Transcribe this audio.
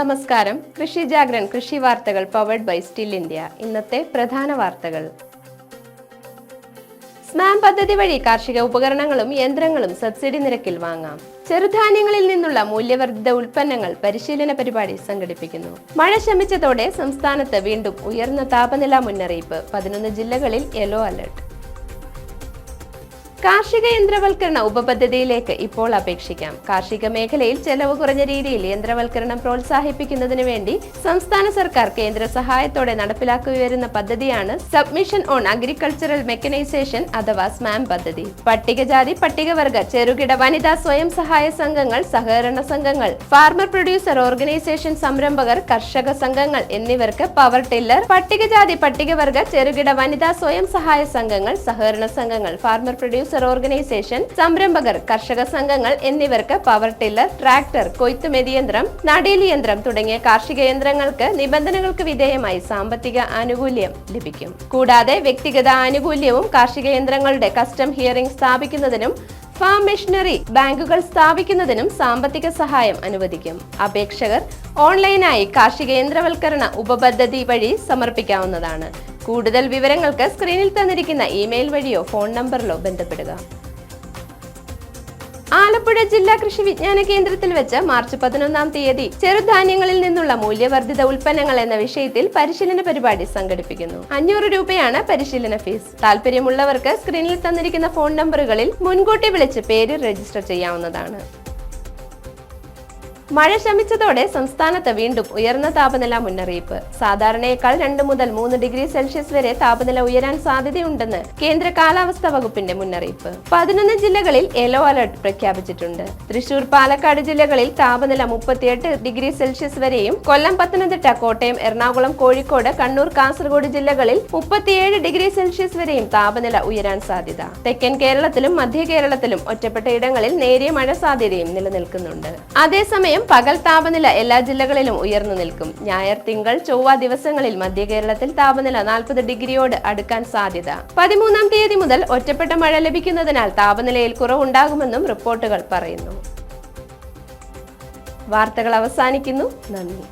നമസ്കാരം. കൃഷി ജാഗ്രൻ കൃഷി വാർത്തകൾ പവർഡ് ബൈ സ്റ്റിൽ ഇന്ത്യ ഇന്നത്തെ പ്രധാന വാർത്തകൾ. സ്മാം പദ്ധതി വഴി കാർഷിക ഉപകരണങ്ങളും യന്ത്രങ്ങളും സബ്സിഡി നിരക്കിൽ വാങ്ങാം. ചെറുധാന്യങ്ങളിൽ നിന്നുള്ള മൂല്യവർദ്ധിത ഉൽപ്പന്നങ്ങൾ പരിശീലന പരിപാടി സംഘടിപ്പിക്കുന്നു. മഴ ശമിച്ചതോടെ സംസ്ഥാനത്ത് വീണ്ടും ഉയർന്ന താപനില മുന്നറിയിപ്പ്. പതിനൊന്ന് ജില്ലകളിൽ യെല്ലോ അലർട്ട് കാർഷിക യന്ത്രവൽക്കരണ ഉപപദ്ധതിയിലേക്ക് ഇപ്പോൾ അപേക്ഷിക്കാം. കാർഷിക മേഖലയിൽ ചെലവ് കുറഞ്ഞ രീതിയിൽ യന്ത്രവൽക്കരണം പ്രോത്സാഹിപ്പിക്കുന്നതിന് വേണ്ടി സംസ്ഥാന സർക്കാർ കേന്ദ്ര സഹായത്തോടെ നടപ്പിലാക്കി വരുന്ന പദ്ധതിയാണ് സബ്മിഷൻ ഓൺ അഗ്രികൾച്ചറൽ മെക്കനൈസേഷൻ അഥവാ സ്മാം പദ്ധതി. പട്ടികജാതി പട്ടികവർഗ ചെറുകിട വനിതാ സ്വയം സഹായ സംഘങ്ങൾ സഹകരണ സംഘങ്ങൾ ഫാർമർ പ്രൊഡ്യൂസർ ഓർഗനൈസേഷൻ സംരംഭകർ കർഷക സംഘങ്ങൾ എന്നിവർക്ക് പവർ ടില്ലർ പട്ടികജാതി പട്ടികവർഗ ചെറുകിട വനിതാ സ്വയം സഹായ സംഘങ്ങൾ സഹകരണ സംഘങ്ങൾ ഫാർമർ പ്രൊഡ്യൂസർ ഓർഗനൈസേഷൻ സംരംഭകർ കർഷക സംഘങ്ങൾ എന്നിവർക്ക് പവർ ടില്ലർ ട്രാക്ടർ കൊയ്ത്തുമെതി യന്ത്രം നടീലി യന്ത്രം തുടങ്ങിയ കാർഷിക യന്ത്രങ്ങൾക്ക് നിബന്ധനകൾക്ക് വിധേയമായി സാമ്പത്തിക ആനുകൂല്യം ലഭിക്കും. കൂടാതെ വ്യക്തിഗത ആനുകൂല്യവും കാർഷിക യന്ത്രങ്ങളുടെ കസ്റ്റം ഹിയറിംഗ് സ്ഥാപിക്കുന്നതിനും ഫാം മെഷീനറി ബാങ്കുകൾ സ്ഥാപിക്കുന്നതിനും സാമ്പത്തിക സഹായം അനുവദിക്കും. അപേക്ഷകർ ഓൺലൈനായി കാർഷിക യന്ത്രവൽക്കരണ ഉപപദ്ധതി വഴി സമർപ്പിക്കാവുന്നതാണ്. കൂടുതൽ വിവരങ്ങൾക്ക് സ്ക്രീനിൽ തന്നിരിക്കുന്ന ഇമെയിൽ വഴിയോ ഫോൺ നമ്പറിലോ ബന്ധപ്പെടുക. ആലപ്പുഴ ജില്ലാ കൃഷി വിജ്ഞാന കേന്ദ്രത്തിൽ വെച്ച് മാർച്ച് പതിനൊന്നാം തീയതി ചെറുധാന്യങ്ങളിൽ നിന്നുള്ള മൂല്യവർദ്ധിത ഉൽപ്പന്നങ്ങൾ എന്ന വിഷയത്തിൽ പരിശീലന പരിപാടി സംഘടിപ്പിക്കുന്നു. അഞ്ഞൂറ് രൂപയാണ് പരിശീലന ഫീസ് താല്പര്യമുള്ളവർക്ക് സ്ക്രീനിൽ തന്നിരിക്കുന്ന ഫോൺ നമ്പറുകളിൽ മുൻകൂട്ടി വിളിച്ച് പേര് രജിസ്റ്റർ ചെയ്യാവുന്നതാണ്. മഴ ശമിച്ചതോടെ സംസ്ഥാനത്ത് വീണ്ടും ഉയർന്ന താപനില മുന്നറിയിപ്പ്. സാധാരണയേക്കാൾ രണ്ട് മുതൽ മൂന്ന് ഡിഗ്രി സെൽഷ്യസ് വരെ താപനില ഉയരാൻ സാധ്യതയുണ്ടെന്ന് കേന്ദ്ര കാലാവസ്ഥാ വകുപ്പിന്റെ മുന്നറിയിപ്പ്. പതിനൊന്ന് ജില്ലകളിൽ യെല്ലോ അലർട്ട് പ്രഖ്യാപിച്ചിട്ടുണ്ട്. തൃശൂർ പാലക്കാട് ജില്ലകളിൽ താപനില മുപ്പത്തിയെട്ട് ഡിഗ്രി സെൽഷ്യസ് വരെയും കൊല്ലം പത്തനംതിട്ട കോട്ടയം എറണാകുളം കോഴിക്കോട് കണ്ണൂർ കാസർഗോഡ് ജില്ലകളിൽ മുപ്പത്തിയേഴ് ഡിഗ്രി സെൽഷ്യസ് വരെയും താപനില ഉയരാൻ സാധ്യത. തെക്കൻ കേരളത്തിലും മധ്യ കേരളത്തിലും ഒറ്റപ്പെട്ട ഇടങ്ങളിൽ നേരിയ മഴ സാധ്യതയും നിലനിൽക്കുന്നുണ്ട്. അതേസമയം പകൽ താപനില എല്ലാ ജില്ലകളിലും ഉയർന്നു നിൽക്കും. ഞായർ തിങ്കൾ ചൊവ്വ ദിവസങ്ങളിൽ മധ്യ കേരളത്തിൽ താപനില നാൽപ്പത് ഡിഗ്രിയോട് അടുക്കാൻ സാധ്യത. പതിമൂന്നാം തീയതി മുതൽ ഒറ്റപ്പെട്ട മഴ ലഭിക്കുന്നതിനാൽ താപനിലയിൽ കുറവുണ്ടാകുമെന്നും റിപ്പോർട്ടുകൾ പറയുന്നു. വാർത്തകൾ അവസാനിക്കുന്നു. നന്ദി.